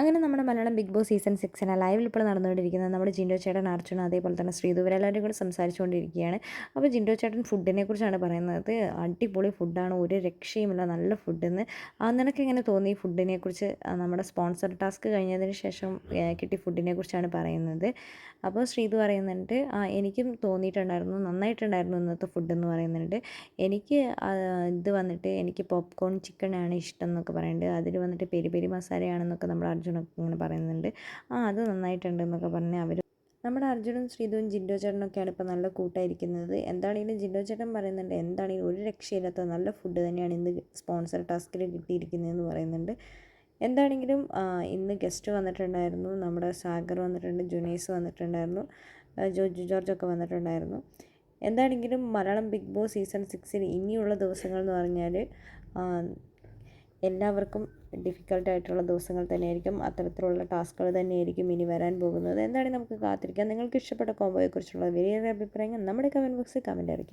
അങ്ങനെ നമ്മുടെ Malayalam big boss season സിക്സിന് ലൈവിൽ ഇപ്പോൾ നടന്നുകൊണ്ടിരിക്കുന്നത് നമ്മുടെ ജിൻഡോ ചേട്ടൻ അർജുന അതേപോലെ തന്നെ ശ്രീതു കൂടെ സംസാരിച്ചുകൊണ്ടിരിക്കുകയാണ്. അപ്പോൾ ജിൻഡോ ചേട്ടൻ ഫുഡിനെ കുറിച്ചാണ് പറയുന്നത്. അടിപൊളി ഫുഡാണ് ഒരു രക്ഷയുമില്ല. നല്ല ഫുഡെന്ന് നിനക്ക് എങ്ങനെ തോന്നി ഫുഡിനെ കുറിച്ച്? നമ്മുടെ സ്പോൺസർ ടാസ്ക് കഴിഞ്ഞതിന് ശേഷം കിട്ടി ഫുഡിനെ കുറിച്ചാണ് പറയുന്നത്. അപ്പോൾ ശ്രീതു പറയുന്നുണ്ട് ആ എനിക്കും തോന്നിയിട്ടുണ്ടായിരുന്നു. നന്നായിട്ടുണ്ടായിരുന്നു ഇന്നത്തെ ഫുഡ് എന്ന് പറയുന്നുണ്ട്. എനിക്ക് ഇത് വന്നിട്ട് എനിക്ക് പോപ്കോൺ ചിക്കനാണ് ഇഷ്ടം എന്നൊക്കെ പറയുന്നുണ്ട്. അതിൽ വന്നിട്ട് പെരി പെരി മസാലയാണെന്നൊക്കെ നമ്മൾ അർജുനൊക്കെ ഇങ്ങനെ പറയുന്നുണ്ട്. ആ അത് നന്നായിട്ടുണ്ട് എന്നൊക്കെ പറഞ്ഞ് അവർ നമ്മുടെ അർജുനും ശ്രീധുവും ജിൻഡോ ചേട്ടനൊക്കെയാണ് ഇപ്പോൾ നല്ല കൂട്ടായിരിക്കുന്നത്. എന്താണെങ്കിലും ജിൻഡോ ചേട്ടൻ പറയുന്നുണ്ട്. എന്താണെങ്കിലും ഒരു രക്ഷയില്ലാത്ത നല്ല ഫുഡ് തന്നെയാണ് ഇന്ന് സ്പോൺസർ ടാസ്കിൽ കിട്ടിയിരിക്കുന്നതെന്ന് പറയുന്നുണ്ട്. എന്താണെങ്കിലും ഇന്ന് ഗസ്റ്റ് വന്നിട്ടുണ്ടായിരുന്നു. നമ്മുടെ സാഗർ വന്നിട്ടുണ്ട് ജുനൈസ് വന്നിട്ടുണ്ടായിരുന്നു ജോജു ജോർജൊക്കെ വന്നിട്ടുണ്ടായിരുന്നു. എന്താണെങ്കിലും മലയാളം ബിഗ് ബോസ് സീസൺ സിക്സിൽ ഇനിയുള്ള ദിവസങ്ങൾ എന്ന് പറഞ്ഞാൽ എല്ലാവർക്കും ഡിഫിക്കൽട്ടായിട്ടുള്ള ദിവസങ്ങൾ തന്നെയായിരിക്കും. അത്തരത്തിലുള്ള ടാസ്കുകൾ തന്നെയായിരിക്കും ഇനി വരാൻ പോകുന്നത്. എന്താണെങ്കിൽ നമുക്ക് കാത്തിരിക്കാം. നിങ്ങൾക്ക് ഇഷ്ടപ്പെട്ട കോംബോയെക്കുറിച്ചുള്ള വലിയ അഭിപ്രായങ്ങൾ നമ്മുടെ കമന്റ് ബോക്സിൽ കമന്റ് അറിയിക്കാം